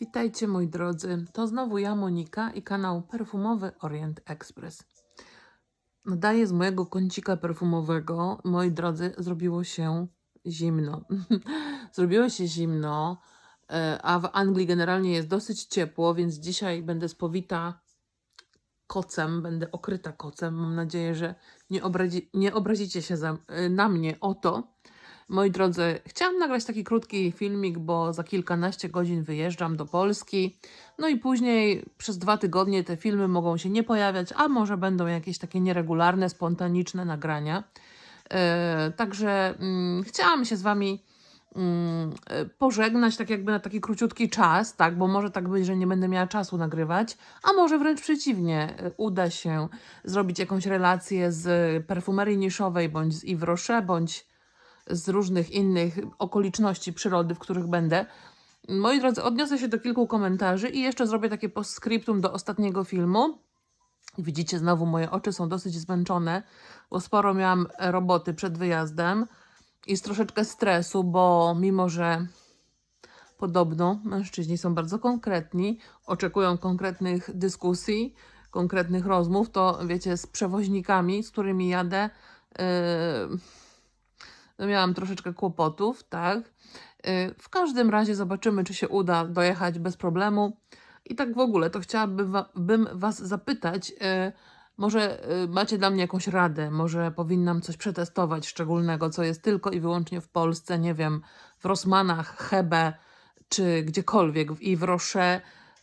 Witajcie moi drodzy, to znowu ja Monika i kanał perfumowy Orient Express. Nadaję z mojego kącika perfumowego, moi drodzy, zrobiło się zimno. zrobiło się zimno, e, a w Anglii generalnie jest dosyć ciepło, więc dzisiaj będę spowita kocem, będę okryta kocem. Mam nadzieję, że nie, obrazi, nie obrazicie się za, e, na mnie o to. Moi drodzy, chciałam nagrać taki krótki filmik, bo za kilkanaście godzin wyjeżdżam do Polski. No i później przez dwa tygodnie te filmy mogą się nie pojawiać, a może będą jakieś takie nieregularne, spontaniczne nagrania. E, także mm, chciałam się z Wami mm, pożegnać tak jakby na taki króciutki czas, tak, bo może tak być, że nie będę miała czasu nagrywać, a może wręcz przeciwnie, uda się zrobić jakąś relację z perfumerii niszowej, bądź z Yves Rocher, bądź z różnych innych okoliczności przyrody, w których będę. Moi drodzy, odniosę się do kilku komentarzy i jeszcze zrobię takie postscriptum do ostatniego filmu. Widzicie, znowu moje oczy są dosyć zmęczone, bo sporo miałam roboty przed wyjazdem i z troszeczkę stresu, bo mimo, że podobno mężczyźni są bardzo konkretni, oczekują konkretnych dyskusji, konkretnych rozmów, to wiecie, z przewoźnikami, z którymi jadę, yy, no miałam troszeczkę kłopotów, tak. Yy, W każdym razie zobaczymy, czy się uda dojechać bez problemu. I tak w ogóle, to chciałabym wa- bym Was zapytać, yy, może yy, macie dla mnie jakąś radę, może powinnam coś przetestować szczególnego, co jest tylko i wyłącznie w Polsce, nie wiem, w Rossmanach, Hebe, czy gdziekolwiek, w Yves Rocher.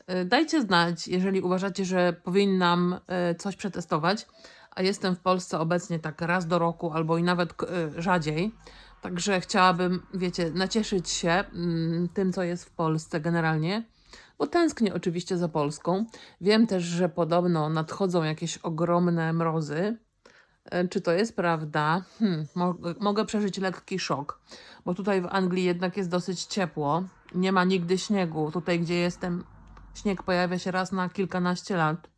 Yy, Dajcie znać, jeżeli uważacie, że powinnam coś przetestować a jestem w Polsce obecnie tak raz do roku albo i nawet y, rzadziej. Także chciałabym, wiecie, nacieszyć się mm, tym, co jest w Polsce generalnie, bo tęsknię oczywiście za Polską. Wiem też, że podobno nadchodzą jakieś ogromne mrozy. E, Czy to jest prawda? Hmm, mo- mogę przeżyć lekki szok, bo tutaj w Anglii jednak jest dosyć ciepło. Nie ma nigdy śniegu. Tutaj, gdzie jestem, śnieg pojawia się raz na kilkanaście lat.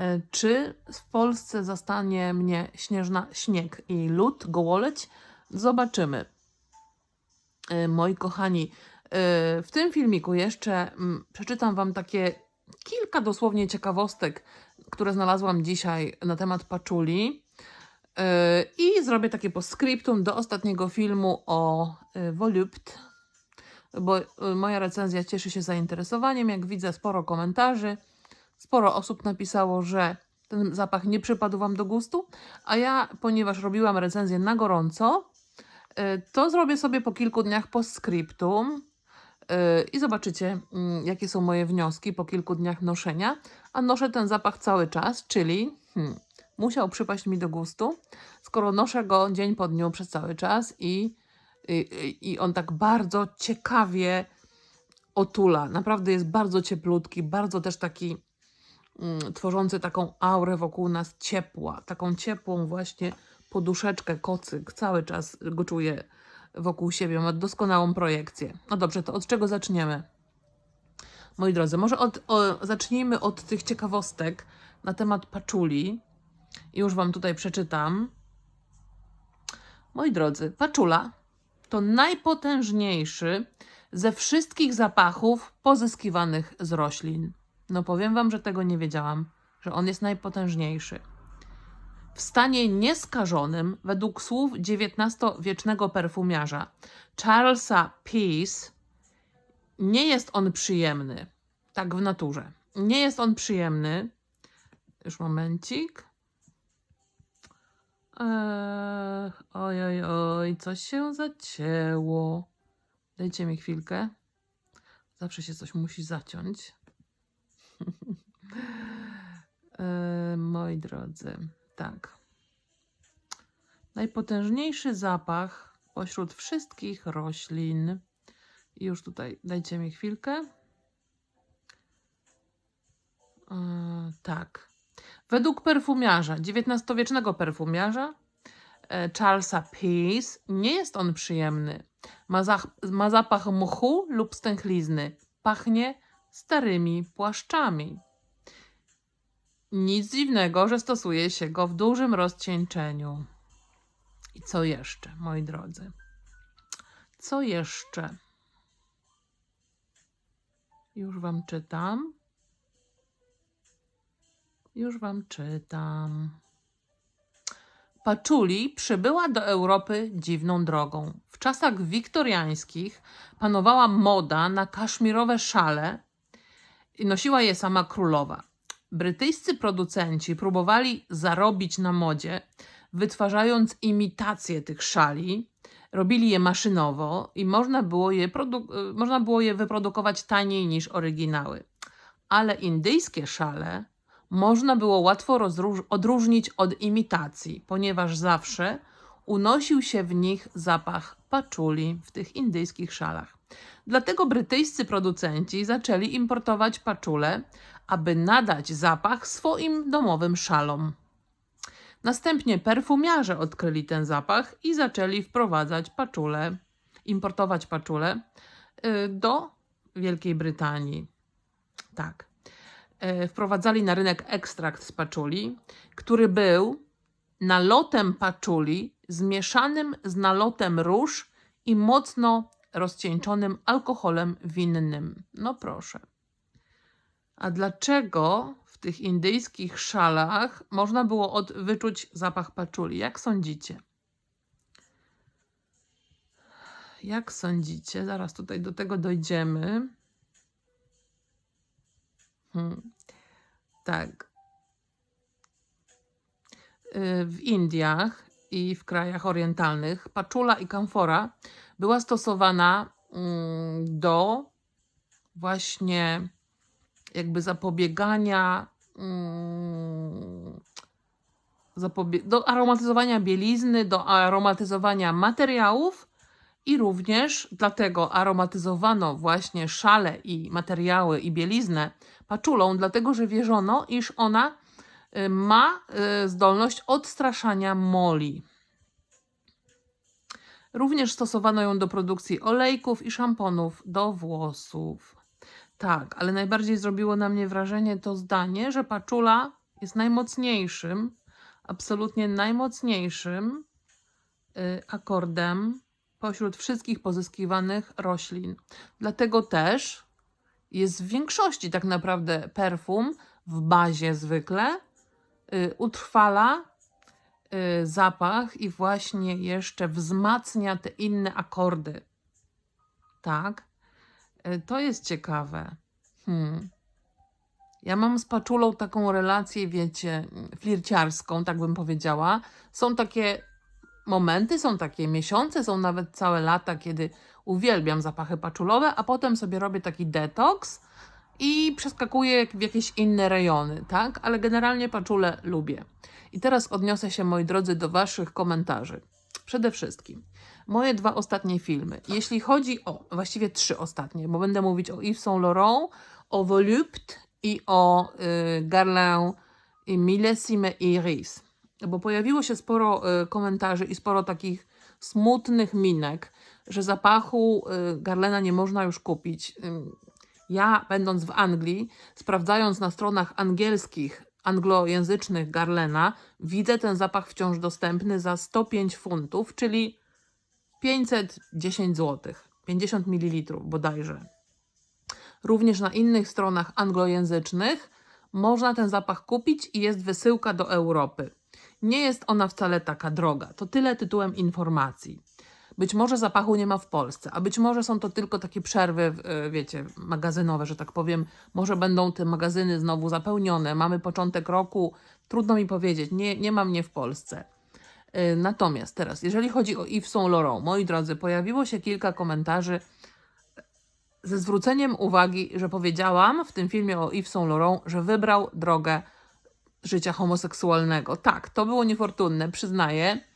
E, Czy w Polsce zastanie mnie śnieżna śnieg i lód, gołoleć? Zobaczymy. E, Moi kochani, e, w tym filmiku jeszcze mm, przeczytam Wam takie kilka dosłownie ciekawostek, które znalazłam dzisiaj na temat paczuli. I zrobię takie postscriptum do ostatniego filmu o Volupt, bo moja recenzja cieszy się zainteresowaniem. Jak widzę, sporo komentarzy. Sporo osób napisało, że ten zapach nie przypadł Wam do gustu, a ja, ponieważ robiłam recenzję na gorąco, y, to zrobię sobie po kilku dniach postscriptum y, i zobaczycie, mm, jakie są moje wnioski po kilku dniach noszenia. A noszę ten zapach cały czas, czyli hmm, musiał przypaść mi do gustu, skoro noszę go dzień po dniu przez cały czas i, i, i on tak bardzo ciekawie otula. Naprawdę jest bardzo cieplutki, bardzo też taki tworzący taką aurę wokół nas ciepła, taką ciepłą właśnie poduszeczkę, kocyk, cały czas go czuję wokół siebie, ma doskonałą projekcję. No dobrze, to od czego zaczniemy? Moi drodzy, może od, o, zacznijmy od tych ciekawostek na temat paczuli. Już Wam tutaj przeczytam. Moi drodzy, paczula to najpotężniejszy ze wszystkich zapachów pozyskiwanych z roślin. No powiem wam, że tego nie wiedziałam, że on jest najpotężniejszy. W stanie nieskażonym, według słów XIX-wiecznego perfumiarza Charlesa Peace, nie jest on przyjemny. Tak w naturze. Nie jest on przyjemny. Już momencik. Oj, oj, oj, coś się zacięło. Dajcie mi chwilkę. Zawsze się coś musi zaciąć. E, moi drodzy, tak. Najpotężniejszy zapach pośród wszystkich roślin. I już tutaj dajcie mi chwilkę. E, tak. Według perfumiarza, XIX-wiecznego perfumiarza e, Charlesa Peace, nie jest on przyjemny. Ma, ma zapach mchu lub stęchlizny. Pachnie starymi płaszczami. Nic dziwnego, że stosuje się go w dużym rozcieńczeniu. I co jeszcze, moi drodzy? Co jeszcze? Już wam czytam. Już wam czytam. Paczuli przybyła do Europy dziwną drogą. W czasach wiktoriańskich panowała moda na kaszmirowe szale i nosiła je sama królowa. Brytyjscy producenci próbowali zarobić na modzie, wytwarzając imitacje tych szali. Robili je maszynowo i można było je, y, można było je wyprodukować taniej niż oryginały. Ale indyjskie szale można było łatwo odróżnić od imitacji, ponieważ zawsze unosił się w nich zapach paczuli w tych indyjskich szalach. Dlatego brytyjscy producenci zaczęli importować paczule, aby nadać zapach swoim domowym szalom. Następnie perfumiarze odkryli ten zapach i zaczęli wprowadzać paczule, importować paczule y, do Wielkiej Brytanii. Tak. Y, Wprowadzali na rynek ekstrakt z paczuli, który był nalotem paczuli zmieszanym z nalotem róż i mocno rozcieńczonym alkoholem winnym. No proszę. A dlaczego w tych indyjskich szalach można było od, wyczuć zapach paczuli? Jak sądzicie? Jak sądzicie? Zaraz tutaj do tego dojdziemy. Hmm. Tak. Y, W Indiach i w krajach orientalnych paczula i kamfora była stosowana mm, do właśnie jakby zapobiegania mm, do aromatyzowania bielizny, do aromatyzowania materiałów i również dlatego aromatyzowano właśnie szale i materiały i bieliznę paczulą, dlatego że wierzono, iż ona y, ma y, zdolność odstraszania moli. Również stosowano ją do produkcji olejków i szamponów do włosów. Tak, ale najbardziej zrobiło na mnie wrażenie to zdanie, że paczula jest najmocniejszym, absolutnie najmocniejszym y, akordem pośród wszystkich pozyskiwanych roślin. Dlatego też jest w większości tak naprawdę perfum w bazie zwykle y, utrwala y, zapach i właśnie jeszcze wzmacnia te inne akordy. Tak? Y, To jest ciekawe. Hmm. Ja mam z paczulą taką relację, wiecie, flirciarską, tak bym powiedziała. Są takie momenty, są takie miesiące, są nawet całe lata, kiedy uwielbiam zapachy paczulowe, a potem sobie robię taki detoks i przeskakuję w jakieś inne rejony, tak? Ale generalnie paczule lubię. I teraz odniosę się, moi drodzy, do Waszych komentarzy. Przede wszystkim, moje dwa ostatnie filmy. Jeśli chodzi o, właściwie trzy ostatnie, bo będę mówić o Yves Saint Laurent, o Volupte i o y, Guerlain i Millesime Iris. Bo pojawiło się sporo y, komentarzy i sporo takich smutnych minek, że zapachu y, Garlena nie można już kupić. Ym, Ja, będąc w Anglii, sprawdzając na stronach angielskich, anglojęzycznych Garlena, widzę ten zapach wciąż dostępny za 105 funtów, czyli 510 zł, 50 ml bodajże. Również na innych stronach anglojęzycznych można ten zapach kupić i jest wysyłka do Europy. Nie jest ona wcale taka droga. To tyle tytułem informacji. Być może zapachu nie ma w Polsce, a być może są to tylko takie przerwy, e, wiecie, magazynowe, że tak powiem. Może będą te magazyny znowu zapełnione. Mamy początek roku, trudno mi powiedzieć, nie, nie ma mnie w Polsce. E, Natomiast teraz, jeżeli chodzi o Yves Saint Laurent, moi drodzy, pojawiło się kilka komentarzy ze zwróceniem uwagi, że powiedziałam w tym filmie o Yves Saint Laurent, że wybrał drogę życia homoseksualnego. Tak, to było niefortunne, przyznaję.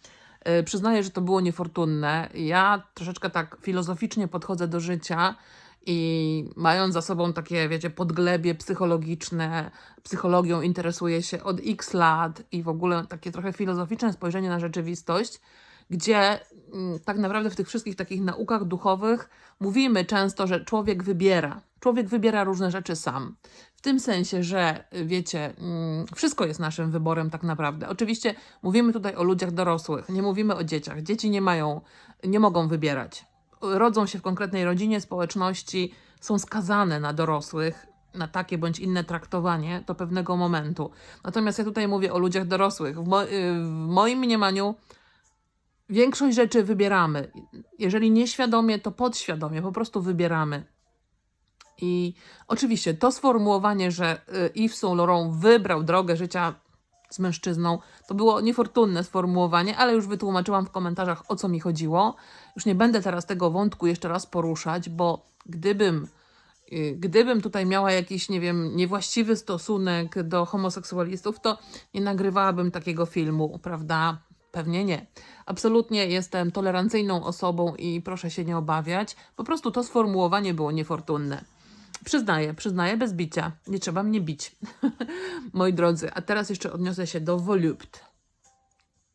Yy, Przyznaję, że to było niefortunne. Ja troszeczkę tak filozoficznie podchodzę do życia i mając za sobą takie, wiecie, podglebie psychologiczne, psychologią interesuję się od x lat i w ogóle takie trochę filozoficzne spojrzenie na rzeczywistość, gdzie mm, tak naprawdę w tych wszystkich takich naukach duchowych mówimy często, że człowiek wybiera. Człowiek wybiera różne rzeczy sam. W tym sensie, że y, wiecie, mm, wszystko jest naszym wyborem tak naprawdę. Oczywiście mówimy tutaj o ludziach dorosłych, nie mówimy o dzieciach. Dzieci nie mają, nie mogą wybierać. Rodzą się w konkretnej rodzinie, społeczności, są skazane na dorosłych, na takie bądź inne traktowanie do pewnego momentu. Natomiast ja tutaj mówię o ludziach dorosłych. W, mo- y, w moim mniemaniu większość rzeczy wybieramy. Jeżeli nieświadomie, to podświadomie, po prostu wybieramy. I oczywiście to sformułowanie, że y, Yves Saint Laurent wybrał drogę życia z mężczyzną, to było niefortunne sformułowanie, ale już wytłumaczyłam w komentarzach o co mi chodziło. Już nie będę teraz tego wątku jeszcze raz poruszać, bo gdybym y, gdybym tutaj miała jakiś, nie wiem, niewłaściwy stosunek do homoseksualistów, to nie nagrywałabym takiego filmu, prawda? Pewnie nie. Absolutnie jestem tolerancyjną osobą i proszę się nie obawiać. Po prostu to sformułowanie było niefortunne. Przyznaję, przyznaję bez bicia. Nie trzeba mnie bić. Moi drodzy, a teraz jeszcze odniosę się do Volupte.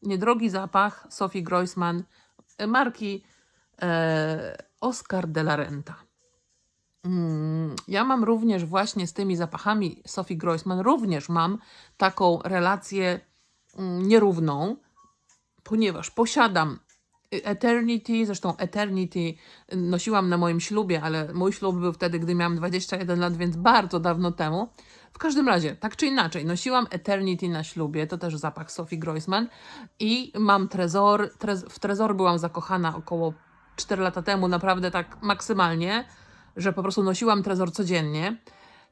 Niedrogi zapach Sophie Groisman e, marki e, Oscar de la Renta. Mm, ja mam również właśnie z tymi zapachami Sophie Groisman, również mam taką relację mm, nierówną, ponieważ posiadam Eternity, zresztą Eternity nosiłam na moim ślubie, ale mój ślub był wtedy, gdy miałam 21 lat, więc bardzo dawno temu. W każdym razie, tak czy inaczej, nosiłam Eternity na ślubie, to też zapach Sophie Groisman i mam Trezor, trez, w Trezor byłam zakochana około 4 lata temu, naprawdę tak maksymalnie, że po prostu nosiłam Trezor codziennie.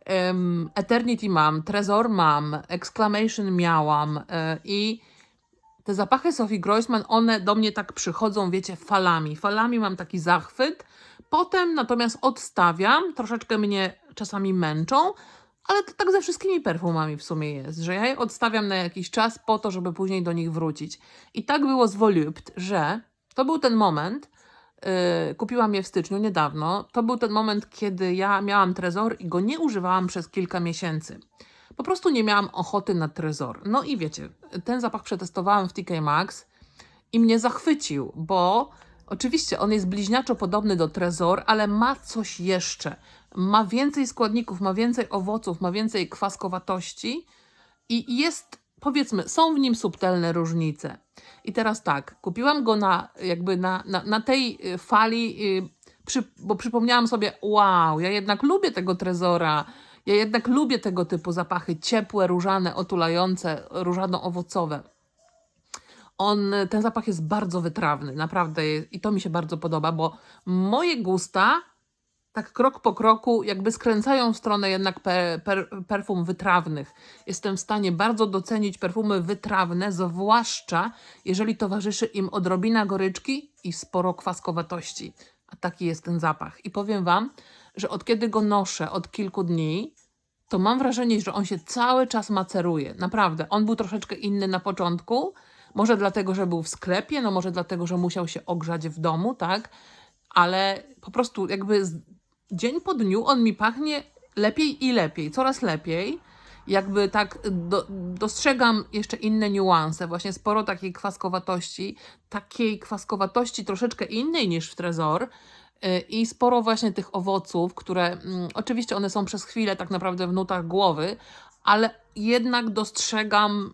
Em, Eternity mam, Trezor mam, Exclamation miałam e, i te zapachy Sophie Groisman, one do mnie tak przychodzą, wiecie, falami. Falami mam taki zachwyt, potem natomiast odstawiam, troszeczkę mnie czasami męczą, ale to tak ze wszystkimi perfumami w sumie jest, że ja je odstawiam na jakiś czas po to, żeby później do nich wrócić. I tak było z Volupte, że to był ten moment, yy, kupiłam je w styczniu niedawno, to był ten moment, kiedy ja miałam trezor i go nie używałam przez kilka miesięcy. Po prostu nie miałam ochoty na trezor. No i wiecie, ten zapach przetestowałam w TK Maxx i mnie zachwycił, bo oczywiście on jest bliźniaczo podobny do trezor, ale ma coś jeszcze. Ma więcej składników, ma więcej owoców, ma więcej kwaskowatości i jest, powiedzmy, są w nim subtelne różnice. I teraz tak, kupiłam go na jakby na, na, na tej y, fali, y, przy, bo przypomniałam sobie, wow, ja jednak lubię tego trezora, ja jednak lubię tego typu zapachy, ciepłe, różane, otulające, różano-owocowe. On, ten zapach jest bardzo wytrawny, naprawdę, jest, i to mi się bardzo podoba, bo moje gusta tak krok po kroku jakby skręcają w stronę jednak per, per, perfum wytrawnych. Jestem w stanie bardzo docenić perfumy wytrawne, zwłaszcza jeżeli towarzyszy im odrobina goryczki i sporo kwaskowatości. A taki jest ten zapach. I powiem Wam, że od kiedy go noszę, od kilku dni, to mam wrażenie, że on się cały czas maceruje. Naprawdę, on był troszeczkę inny na początku. Może dlatego, że był w sklepie, no może dlatego, że musiał się ogrzać w domu, tak? Ale po prostu jakby dzień po dniu on mi pachnie lepiej i lepiej, coraz lepiej. Jakby tak do, dostrzegam jeszcze inne niuanse, właśnie sporo takiej kwaskowatości, takiej kwaskowatości troszeczkę innej niż w Trezor, i sporo właśnie tych owoców, które mm, oczywiście one są przez chwilę tak naprawdę w nutach głowy, ale jednak dostrzegam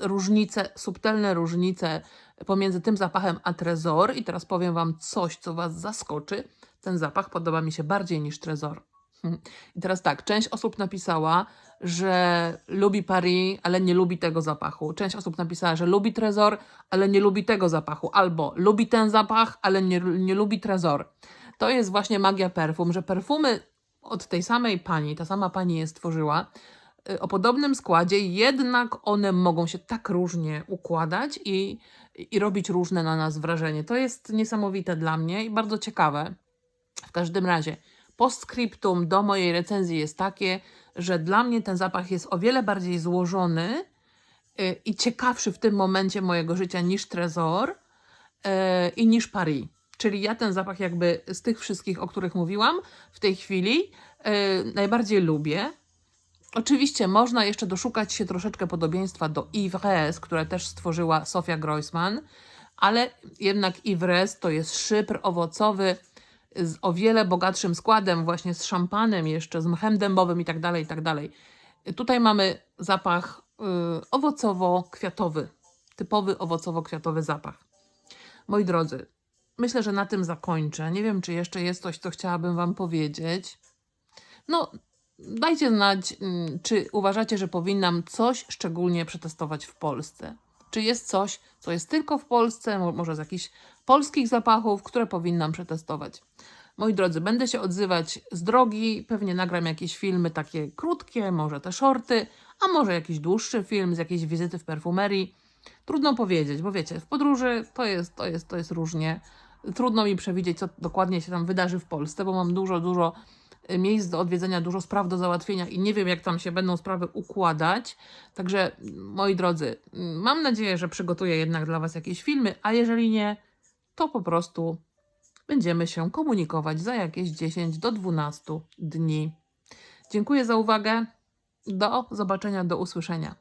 różnice, subtelne różnice pomiędzy tym zapachem a Trezor. I teraz powiem Wam coś, co Was zaskoczy. Ten zapach podoba mi się bardziej niż Trezor. Hmm. I teraz tak, część osób napisała, że lubi Paris, ale nie lubi tego zapachu. Część osób napisała, że lubi Trezor, ale nie lubi tego zapachu. Albo lubi ten zapach, ale nie, nie lubi Trezor. To jest właśnie magia perfum, że perfumy od tej samej pani, ta sama pani je stworzyła, y, o podobnym składzie, jednak one mogą się tak różnie układać i, i robić różne na nas wrażenie. To jest niesamowite dla mnie i bardzo ciekawe. W każdym razie, postscriptum do mojej recenzji jest takie, że dla mnie ten zapach jest o wiele bardziej złożony y, i ciekawszy w tym momencie mojego życia niż Trezor y, i niż Paris. Czyli ja ten zapach jakby z tych wszystkich, o których mówiłam w tej chwili, y, najbardziej lubię. Oczywiście można jeszcze doszukać się troszeczkę podobieństwa do Ivres, które też stworzyła Sofia Groisman, ale jednak Ivres to jest szypr owocowy z o wiele bogatszym składem, właśnie z szampanem jeszcze, z mchem dębowym i tak dalej, i tak dalej. Tutaj mamy zapach y, owocowo-kwiatowy, typowy owocowo-kwiatowy zapach. Moi drodzy, myślę, że na tym zakończę. Nie wiem, czy jeszcze jest coś, co chciałabym Wam powiedzieć. No, dajcie znać, mm, czy uważacie, że powinnam coś szczególnie przetestować w Polsce. Czy jest coś, co jest tylko w Polsce, mo- może z jakichś polskich zapachów, które powinnam przetestować. Moi drodzy, będę się odzywać z drogi, pewnie nagram jakieś filmy takie krótkie, może te shorty, a może jakiś dłuższy film z jakiejś wizyty w perfumerii. Trudno powiedzieć, bo wiecie, w podróży to jest, to jest, to jest różnie. Trudno mi przewidzieć, co dokładnie się tam wydarzy w Polsce, bo mam dużo, dużo y, miejsc do odwiedzenia, dużo spraw do załatwienia i nie wiem, jak tam się będą sprawy układać. Także, moi drodzy, mam nadzieję, że przygotuję jednak dla Was jakieś filmy, a jeżeli nie, to po prostu będziemy się komunikować za jakieś 10 do 12 dni. Dziękuję za uwagę. Do zobaczenia, do usłyszenia.